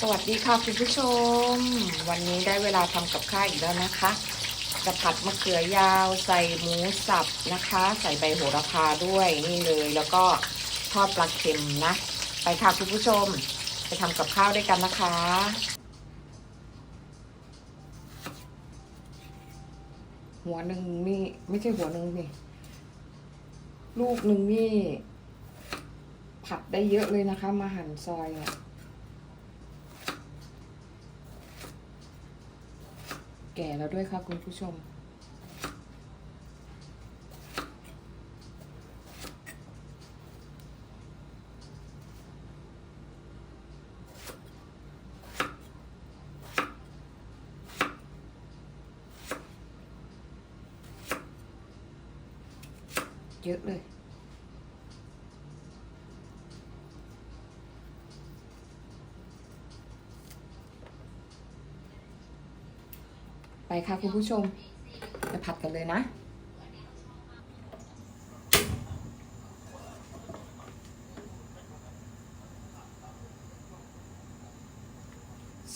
สวัสดีค่ะคุณผู้ชม วันนี้ได้เวลาทำกับข้าวอีกแล้วนะคะ จะผัดมะเขือยาวใส่หมูสับนะคะ ใส่ใบโหระพาด้วยนี่เลย แล้วก็ทอดปลาเค็มนะ ไปค่ะคุณผู้ชม ไปทำกับข้าวด้วยกันนะคะหัวหนึ่งนี่ไม่ใช่หัวหนึ่งนี่ลูกหนึ่งนี่ ผัดได้เยอะเลยนะคะ มาหั่นซอยเนี่ย แก่แล้วด้วยค่ะคุณผู้ชม เยอะเลย ค่ะคุณผู้ชมจะผัดกันเลยนะ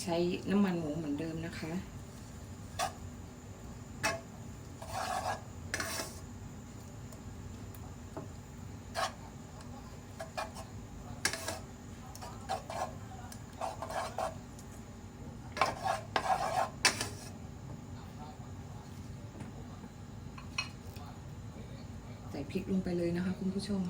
ใช้น้ำมันหมูเหมือนเดิมนะคะ ใส่ พริกลงไปเลยนะคะคุณผู้ชม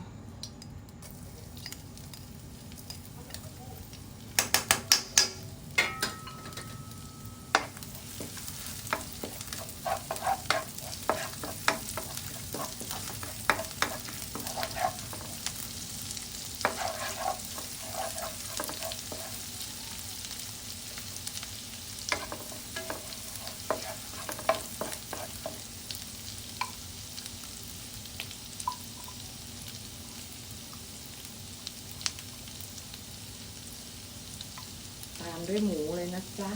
ด้วยหมูเลยนะจ๊ะ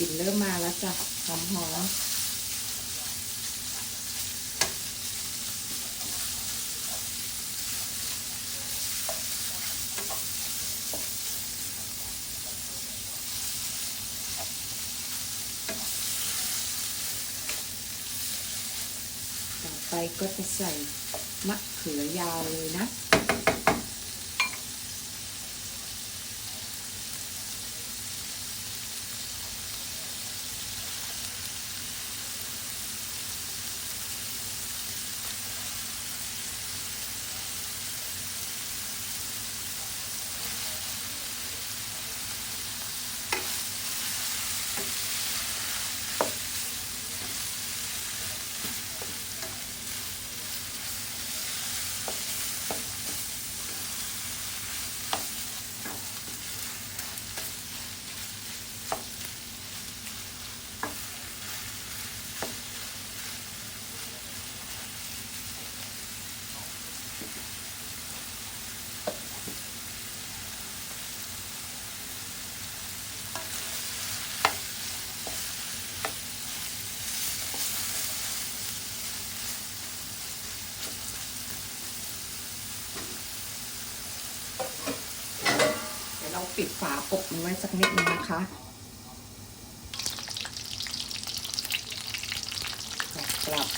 ลิ่นเริ่มมาแล้วจ้ะหอมหอมต่อไปก็จะใส่มะเขือยาวเลยนะ ปิดฝาอบมันไว้สักนิดนึงนะคะกลับ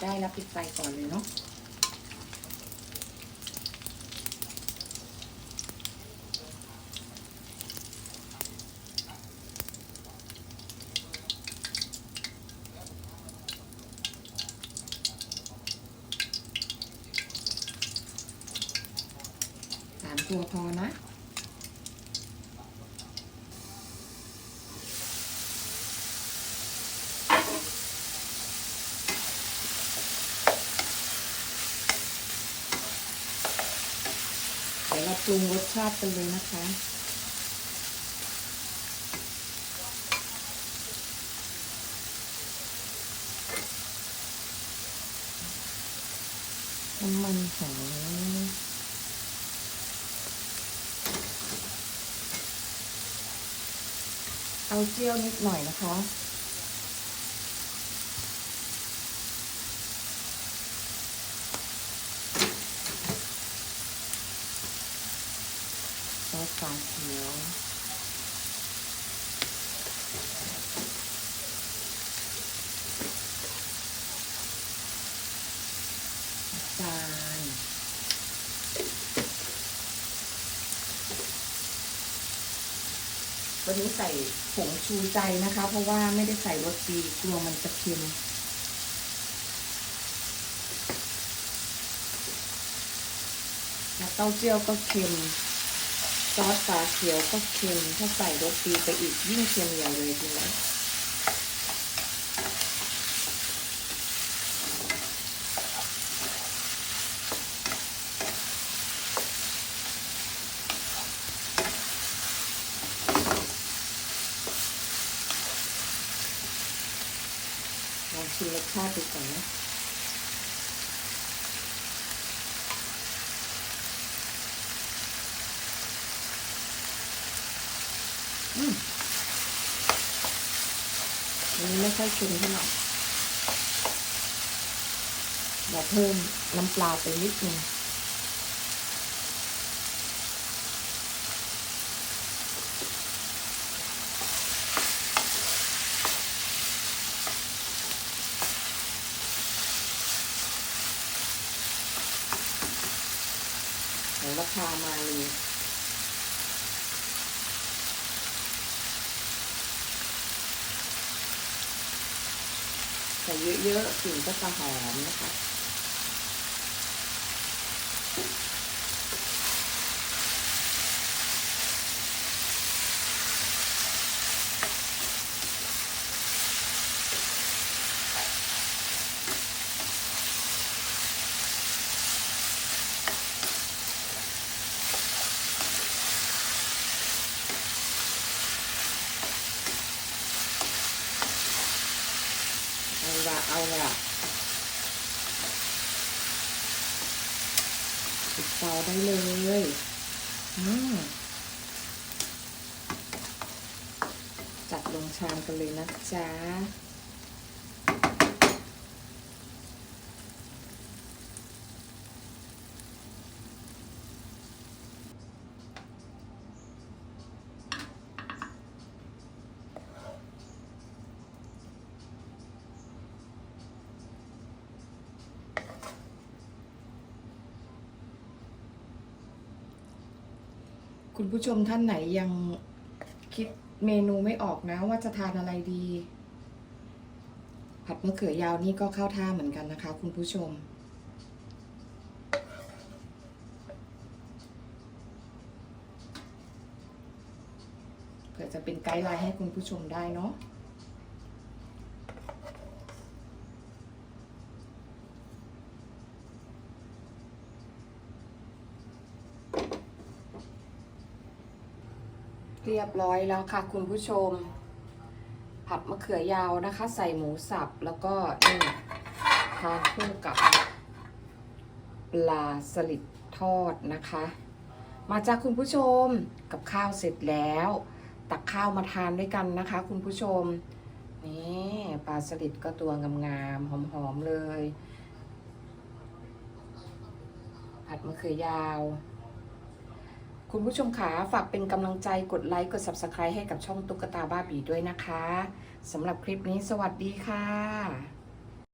ได้แล้วปิดไฟก่อนเลยเนาะ พอนะเดี๋ยวเราปรุงรสชาติกันเลยนะคะ น้ำมันหอย เอาเจียวนิดหน่อยนะคะ ซอสฝาเขียว จาน วันนี้ใส่ผงชูใจนะคะ เพราะว่าไม่ได้ใส่รสดีกลัวมันจะเค็มเต้าเจี้ยวก็เค็ม ซอสฝาเขียวก็เค็ม ถ้าใส่รสดีไปอีกยิ่งเค็มใหญ่เลยทีนี้ ลองชิมรสชาติดูก่อนนะอืมอันนี้ไม่ค่อยเค็มเท่าไหร่เราเพิ่มน้ำปลาไปนิดนึง ของราคามาเลยใส่เยอะๆกลิ่นก็จะหอมนะคะ ละเอาละปิดเตาได้เลยอืมจัดลงชามกันเลยนะจ๊ะ คุณผู้ชมท่านไหนยังคิดเมนูไม่ออกนะว่าจะทานอะไรดี ผัดมะเขือยาวนี่ก็เข้าท่าเหมือนกันนะคะ คุณผู้ชม เผื่อจะเป็นไกด์ไลน์ให้คุณผู้ชมได้เนาะ เรียบร้อยแล้วค่ะ คุณผู้ชม ผัดมะเขือยาวนะคะ ใส่หมูสับแล้วก็นี่ทานคู่กับปลาสลิดทอดนะคะ มาจากคุณผู้ชมกับข้าวเสร็จแล้ว ตักข้าวมาทานด้วยกันนะคะ คุณผู้ชมนี่ปลาสลิดก็ตัวงามๆหอมๆเลย ผัดมะเขือยาว คุณผู้ชมขาฝากเป็นกำลังใจกดไลค์กด Subscribe ให้กับช่องตุ๊กตาบ้าบีด้วยนะคะสำหรับคลิปนี้สวัสดีค่ะ